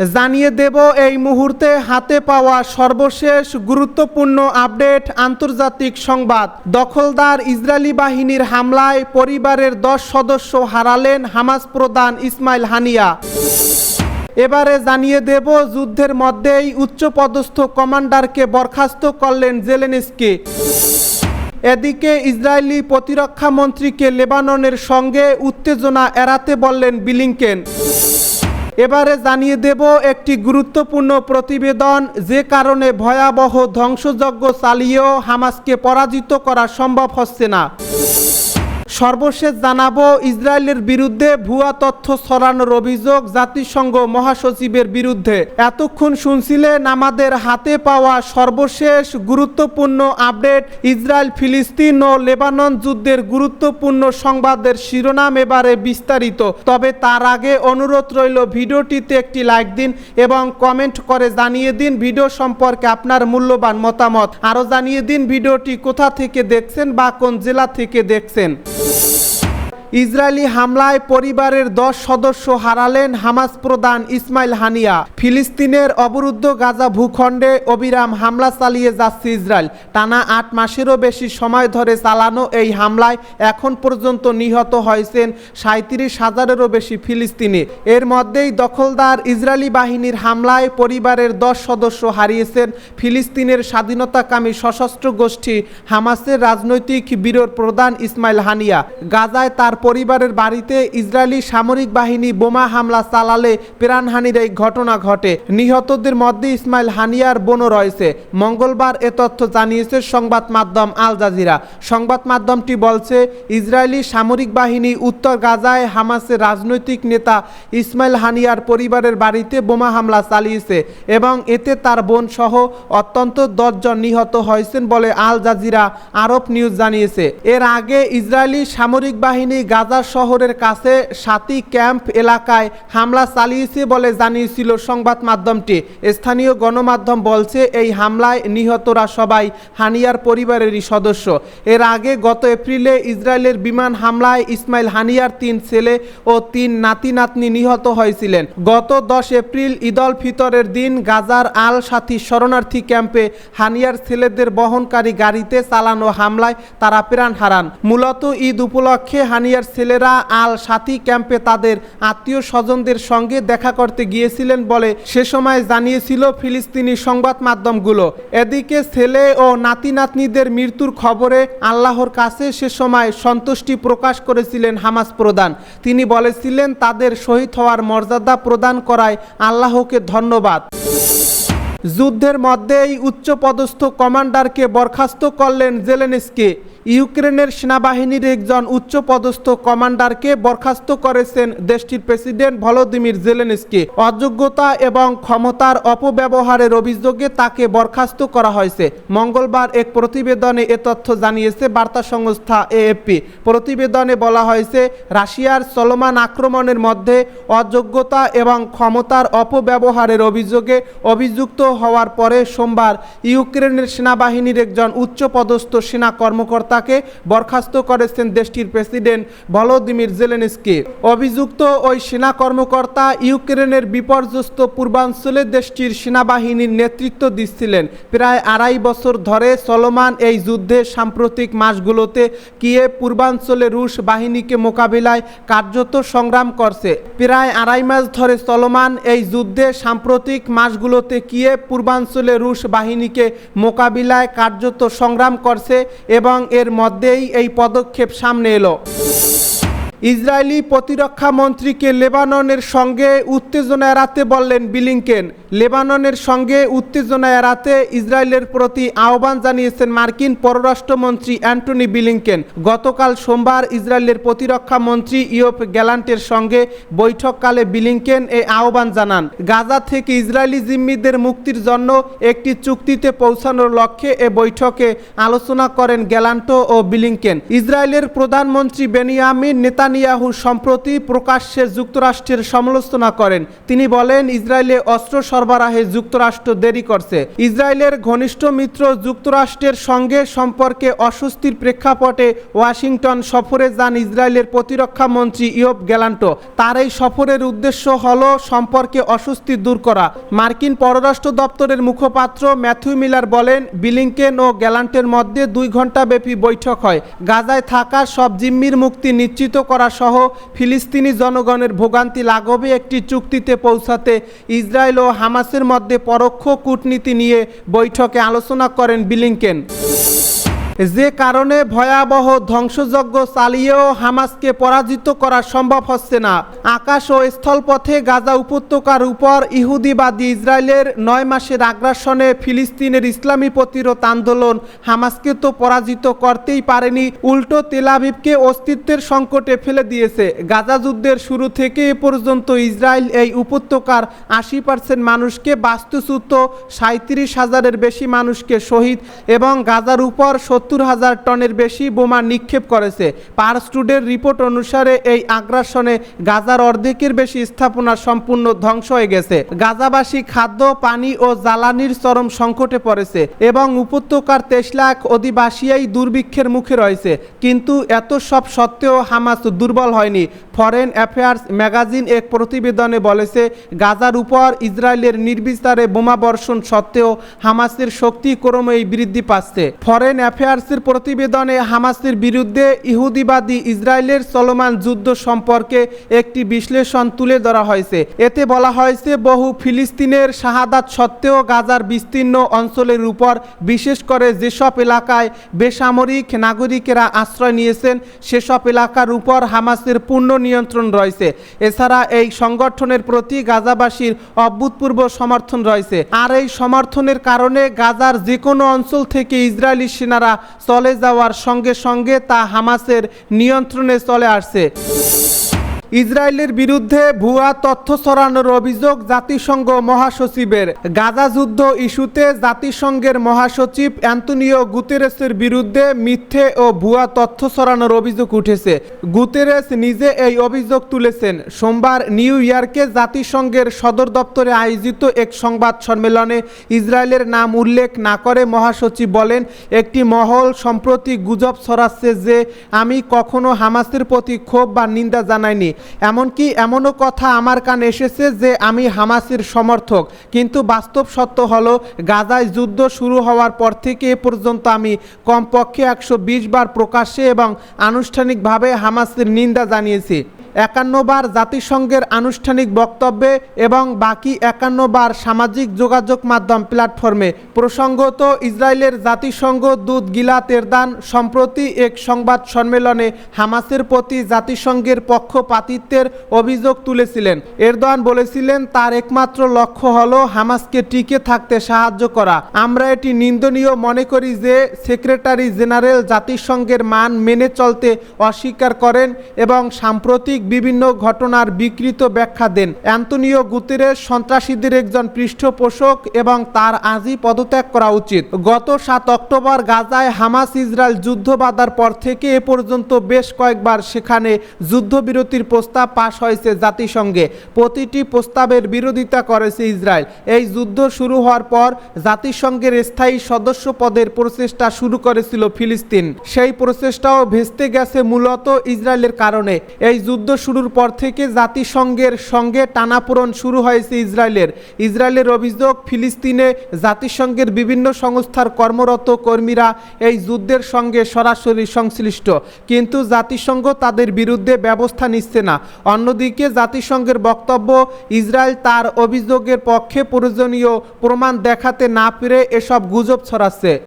জানিয়ে দেব, এই মুহূর্তে হাতে পাওয়া সর্বশেষ গুরুত্বপূর্ণ আপডেট আন্তর্জাতিক সংবাদ। দখলদার ইসরায়েলি বাহিনীর হামলায় পরিবারের দশ সদস্য হারালেন হামাস প্রধান ইসমাইল হানিয়া। এবারে জানিয়ে দেব, যুদ্ধের মধ্যেই উচ্চপদস্থ কমান্ডারকে বরখাস্ত করলেন জেলেনস্কি। এদিকে ইসরায়েলি প্রতিরক্ষা মন্ত্রীকে লেবাননের সঙ্গে উত্তেজনা এড়াতে বললেন বিলিংকেন। এবারে জানিয়ে দেব একটি গুরুত্বপূর্ণ প্রতিবেদন, যে কারণে ভয়াবহ ধ্বংসযজ্ঞ চালিয়েও হামাসকে পরাজিত করা সম্ভব হচ্ছে না। সর্বশেষ জানাব, ইসরায়েলের বিরুদ্ধে ভুয়া তথ্য ছড়ানোর অভিযোগ জাতিসংঘ মহাসচিবের বিরুদ্ধে। এতক্ষণ শুনছিলেন আমাদের হাতে পাওয়া সর্বশেষ গুরুত্বপূর্ণ আপডেট ইসরায়েল ফিলিস্তিন ও লেবানন যুদ্ধের গুরুত্বপূর্ণ সংবাদের শিরোনাম এবারে বিস্তারিত। তবে তার আগে অনুরোধ রইল, ভিডিওটিতে একটি লাইক দিন এবং কমেন্ট করে জানিয়ে দিন ভিডিও সম্পর্কে আপনার মূল্যবান মতামত। আরও জানিয়ে দিন ভিডিওটি কোথা থেকে দেখছেন বা কোন জেলা থেকে দেখছেন। ইসরায়েলি হামলায় পরিবারের দশ সদস্য হারালেন হামাস প্রধান ইসমাইল হানিয়া। ফিলিস্তিনের অবরুদ্ধ গাজা ভূখণ্ডে অবিরাম হামলা চালিয়ে যাচ্ছে ইসরায়েল। টানা আট মাসেরও বেশি সময় ধরে চালানো এই হামলায় এখন পর্যন্ত নিহত হয়েছেন সাঁত্রিশ হাজারেরও বেশি ফিলিস্তিনি। এর মধ্যেই দখলদার ইসরায়েলি বাহিনীর হামলায় পরিবারের দশ সদস্য হারিয়েছেন ফিলিস্তিনের স্বাধীনতাকামী সশস্ত্র গোষ্ঠী হামাসের রাজনৈতিক বিরোধ প্রধান ইসমাইল হানিয়া। গাজায় তার পরিবারের বাড়িতে ইসরায়েলি সামরিক বাহিনী বোমা হামলা চালালে প্রাণহানির এই ঘটনা ঘটে। নিহতদের মধ্যে ইসমাইল হানিয়ার বোনও রয়েছে। মঙ্গলবার এ তথ্য জানিয়েছে সংবাদ মাধ্যম আল জাজিরা। সংবাদ মাধ্যমটি বলছে, ইসরায়েলি সামরিক বাহিনী উত্তর গাজায় হামাসের রাজনৈতিক নেতা ইসমাইল হানিয়ার পরিবারের বাড়িতে বোমা হামলা চালিয়েছে এবং এতে তার বোন সহ অত্যন্ত দশজন নিহত হয়েছেন বলে আল জাজিরা আরব নিউজ জানিয়েছে। এর আগে ইসরায়েলি সামরিক বাহিনী গাজা শহরের কাছে সাতি ক্যাম্প এলাকায় হামলা চালিয়েছে বলে জানিয়েছিল সংবাদ মাধ্যমটি। স্থানীয় গণমাধ্যম বলছে, এই হামলায় নিহতরা সবাই হানিয়ার পরিবারেরই সদস্য। এর আগে গত এপ্রিলে ইসরায়েলের বিমান হামলায় ইসমাইল হানিয়ার তিন ছেলে ও তিন নাতি নাতনি নিহত হয়েছিলেন। গত দশ এপ্রিল ঈদল ফিতরের দিন গাজার আল সাথী শরণার্থী ক্যাম্পে হানিয়ার ছেলেদের বহনকারী গাড়িতে চালানো হামলায় তারা প্রাণ হারান। মূলত ঈদ উপলক্ষে হানিয়ার ছেলেরা আল সাথী ক্যাম্পে তাদের আত্মীয় স্বজনদের সঙ্গে দেখা করতে গিয়েছিলেন বলে সে সময় জানিয়েছিল ফিলিস্তিনি সংবাদ মাধ্যমগুলো। এদিকে ছেলে ও নাতি নাতনিদের মৃত্যুর খবরে আল্লাহর কাছে সে সময় সন্তুষ্টি প্রকাশ করেছিলেন হামাস প্রধান। তিনি বলেছিলেন, তাদের শহীদ হওয়ার মর্যাদা প্রদান করায় আল্লাহকে ধন্যবাদ। যুদ্ধের মধ্যেই উচ্চপদস্থ কমান্ডারকে বরখাস্ত করলেন জেলেনস্কি। ইউক্রেনের সেনাবাহিনীর একজন উচ্চপদস্থ কমান্ডারকে বরখাস্ত করেছেন দেশটির প্রেসিডেন্ট ভলোদিমির জেলেনস্কি। অযোগ্যতা এবং ক্ষমতার অপব্যবহারের অভিযোগে তাকে বরখাস্ত করা হয়েছে। মঙ্গলবার এক প্রতিবেদনে এ তথ্য জানিয়েছে বার্তা সংস্থা এএফপি। প্রতিবেদনে বলা হয়েছে, রাশিয়ার চলমান আক্রমণের মধ্যে অযোগ্যতা এবং ক্ষমতার অপব্যবহারের অভিযোগে অভিযুক্ত হওয়ার পরে সোমবার ইউক্রেনের সেনাবাহিনীর একজন উচ্চপদস্থ সেনা কর্মকর্তাকে বরখাস্ত করেছেন দেশটির প্রেসিডেন্ট ভলোদিমির জেলেনস্কি। অভিযুক্ত ওই সেনা কর্মকর্তা ইউক্রেনের বিপর্যস্ত পূর্বাঞ্চলে দেশটির সেনাবাহিনীর নেতৃত্ব দিচ্ছিলেন। প্রায় আড়াই বছর ধরে চলমান এই যুদ্ধে সাম্প্রতিক মাসগুলোতে কিয়ে পূর্বাঞ্চলে রুশ বাহিনীকে মোকাবিলায় কার্যত সংগ্রাম করছে। প্রায় আড়াই মাস ধরে চলমান এই যুদ্ধে সাম্প্রতিক মাসগুলোতে কিয়ে পূর্বাঞ্চলে রুশ বাহিনীকে মোকাবিলায় কার্যত সংগ্রাম করছে এবং এর মধ্যেই এই পদক্ষেপ সামনে এলো। ইসরায়েলি প্রতিরক্ষা মন্ত্রীকে লেবাননের সঙ্গে উত্তেজনা এড়াতে বললেন বিলিংকেন। লেবাননের সঙ্গে উত্তেজনা এড়াতে ইসরায়েলের প্রতি আহ্বান জানিয়েছেন মার্কিন পররাষ্ট্রমন্ত্রী অ্যান্টনি বিলিংকেন। গতকাল সোমবার ইসরায়েলের প্রতিরক্ষা মন্ত্রী ইয়োপ গ্যালান্টের সঙ্গে বৈঠককালে বিলিংকেন এই আহ্বান জানান। গাজা থেকে ইসরায়েলি জিম্মিদের মুক্তির জন্য একটি চুক্তিতে পৌঁছানোর লক্ষ্যে এ বৈঠকে আলোচনা করেন গ্যালান্টো ও বিলিংকেন। ইসরায়েলের প্রধানমন্ত্রী বেনিয়ামিন নেতান নেতানিয়াহু সম্প্রতি প্রকাশ্যে যুক্তরাষ্ট্রের সমালোচনা করেন। তিনি বলেন, ইসরায়েলে অস্ত্র সরবরাহে যুক্তরাষ্ট্র দেরি করছে। ইসরায়েলের ঘনিষ্ঠ মিত্র যুক্তরাষ্ট্রের সঙ্গে সম্পর্কে অস্বস্তির প্রেক্ষাপটে ওয়াশিংটন সফরে যান ইসরায়েলের প্রতিরক্ষা মন্ত্রী ইয়ব গ্যালান্টো। তার এই সফরের উদ্দেশ্য হল সম্পর্কে অস্বস্তি দূর করা। মার্কিন পররাষ্ট্র দপ্তরের মুখপাত্র ম্যাথিউ মিলার বলেন, বিলিংকেন ও গ্যালান্টের মধ্যে দুই ঘণ্টা ব্যাপী বৈঠক হয়। গাজায় থাকা সব জিম্মির মুক্তি নিশ্চিত করা সহ ফিলিস্তিনি জনগণের ভোগান্তি লাঘবে একটি চুক্তিতে পৌঁছাতে ইসরায়েল ও হামাসের মধ্যে পরোক্ষ কূটনীতি নিয়ে বৈঠকে আলোচনা করেন বিলিংকেন। যে কারণে ভয়াবহ ধ্বংসযজ্ঞ চালিয়েও হামাসকে পরাজিত করা সম্ভব হচ্ছে না। আকাশ ও স্থলপথে গাজা উপত্যকার উপর ইহুদিবাদী ইসরায়েলের নয় মাসের আগ্রাসনে ফিলিস্তিনের ইসলামী প্রতিরোধ আন্দোলন হামাসকে তো পরাজিত করতেই পারেনি, উল্টো তেলাভিবকে অস্তিত্বের সংকটে ফেলে দিয়েছে। গাজা যুদ্ধের শুরু থেকে এ পর্যন্ত ইসরায়েল এই উপত্যকার আশি পার্সেন্ট মানুষকে বাস্তুচ্যুত সাঁত্রিশ হাজারের বেশি মানুষকে শহীদ এবং গাজার উপর সত্তর হাজার টনের বেশি বোমা নিক্ষেপ করেছে। পার স্টুডের রিপোর্ট অনুসারে এই আগ্রাসনে গাজার অর্ধেকের বেশি স্থাপনা সম্পূর্ণ ধ্বংস হয়ে গেছে। গাজাবাসী খাদ্য, পানি ও জ্বালানির চরম সংকটে পড়েছে এবং উপত্যকার তেইশ লাখ অধিবাসীই দুর্ভিক্ষের মুখে রয়েছে। কিন্তু এত সব সত্ত্বেও হামাস দুর্বল হয়নি। ফরেন অ্যাফেয়ার্স ম্যাগাজিন এক প্রতিবেদনে বলেছে, গাজার উপর ইসরায়েলের নির্বিচারে বোমা বর্ষণ সত্ত্বেও হামাসের শক্তি ক্রমেই বৃদ্ধি পাচ্ছে। ফরেন অ্যাফেয়ার্সের প্রতিবেদনে হামাসের বিরুদ্ধে ইহুদিবাদী ইসরায়েলের চলমান যুদ্ধ সম্পর্কে একটি বিশ্লেষণ তুলে ধরা হয়েছে। এতে বলা হয়েছে, বহু ফিলিস্তিনের শাহাদাত সত্ত্বেও গাজার বিস্তীর্ণ অঞ্চলের উপর, বিশেষ করে যেসব এলাকায় বেসামরিক নাগরিকেরা আশ্রয় নিয়েছেন, সেসব এলাকার উপর হামাসের পূর্ণ নিয়ন্ত্রণ রয়েছে। এছাড়া এই সংগঠনের প্রতি গাজাবাসীর অভূতপূর্ব সমর্থন রয়েছে। আর এই সমর্থনের কারণে গাজার যে কোনো অঞ্চল থেকে ইসরায়েলি সেনারা চলে যাওয়ার সঙ্গে সঙ্গে তা হামাসের নিয়ন্ত্রণে চলে আসছে ইসরায়েলের বিরুদ্ধে ভুয়া তথ্য ছড়ানোর অভিযোগ জাতিসংঘ মহাসচিবের। গাজা যুদ্ধ ইস্যুতে জাতিসংঘের মহাসচিব অ্যান্তনিও গুতেরেসের বিরুদ্ধে মিথ্যে ও ভুয়া তথ্য ছড়ানোর অভিযোগ উঠেছে। গুতেরেস নিজে এই অভিযোগ তুলেছেন। সোমবার নিউ ইয়র্কে জাতিসংঘের সদর দপ্তরে আয়োজিত এক সংবাদ সম্মেলনে ইসরায়েলের নাম উল্লেখ না করে মহাসচিব বলেন, একটি মহল সম্প্রতি গুজব ছড়াচ্ছে যে আমি কখনো হামাসের প্রতি ক্ষোভ বা নিন্দা জানাইনি। এমনকি এমনও কথা আমার কানে এসেছে যে আমি হামাসির সমর্থক। কিন্তু বাস্তব সত্য হলো, গাজায় যুদ্ধ শুরু হওয়ার পর থেকে এ পর্যন্ত আমি কমপক্ষে একশো বিশ বার প্রকাশ্যে এবং আনুষ্ঠানিকভাবে হামাসের নিন্দা জানিয়েছি। একান্নবার জাতিসংঘের আনুষ্ঠানিক বক্তব্যে এবং বাকি একান্নবার সামাজিক যোগাযোগ মাধ্যম প্ল্যাটফর্মে প্রসঙ্গত ইসরায়েলের জাতিসংঘ দূত গিলাত এরদান সম্প্রতি এক সংবাদ সম্মেলনে হামাসের প্রতি জাতিসংঘের পক্ষপাতিত্বের অভিযোগ তুলেছিলেন। এরদোয়ান বলেছিলেন, তার একমাত্র লক্ষ্য হল হামাসকে টিকে থাকতে সাহায্য করা। আমরা এটি নিন্দনীয় মনে করি যে সেক্রেটারি জেনারেল জাতিসংঘের মান মেনে চলতে অস্বীকার করেন এবং সাম্প্রতিক বিভিন্ন ঘটনার বিকৃত ব্যাখ্যা দেন। অ্যান্তনিও গুতেরেস সন্ত্রাসীদের একজন পৃষ্ঠপোষক এবং তার আজই পদত্যাগ করা উচিত। গত সাত অক্টোবর গাজায় হামাস ইসরায়েল যুদ্ধ বাঁধার পর থেকে এ পর্যন্ত বেশ কয়েকবার সেখানে যুদ্ধবিরতির প্রস্তাব পাশ হয়েছে জাতিসংঘে। প্রতিটি প্রস্তাবের বিরোধিতা করেছে ইসরায়েল। এই যুদ্ধ শুরু হওয়ার পর জাতিসংঘের স্থায়ী সদস্য পদের প্রচেষ্টা শুরু করেছিল ফিলিস্তিন। সেই প্রচেষ্টাও ভেস্তে গেছে মূলত ইসরায়েলের কারণে। এই যুদ্ধ শুরুর পর থেকে জাতিসংঘের সঙ্গে টানাপোড়ন শুরু হয়েছে ইসরায়েলের। ইসরায়েলের অভিযোগ, ফিলিস্তিনে জাতিসংঘের বিভিন্ন সংস্থার কর্মরত কর্মীরা এই যুদ্ধের সঙ্গে সরাসরি সংশ্লিষ্ট। কিন্তু জাতিসংঘ তাদের বিরুদ্ধে ব্যবস্থা নিচ্ছে না। অন্যদিকে জাতিসংঘের বক্তব্য, ইসরায়েল তার অভিযোগের পক্ষে প্রয়োজনীয় প্রমাণ দেখাতে না পেরে এসব গুজব ছড়াচ্ছে।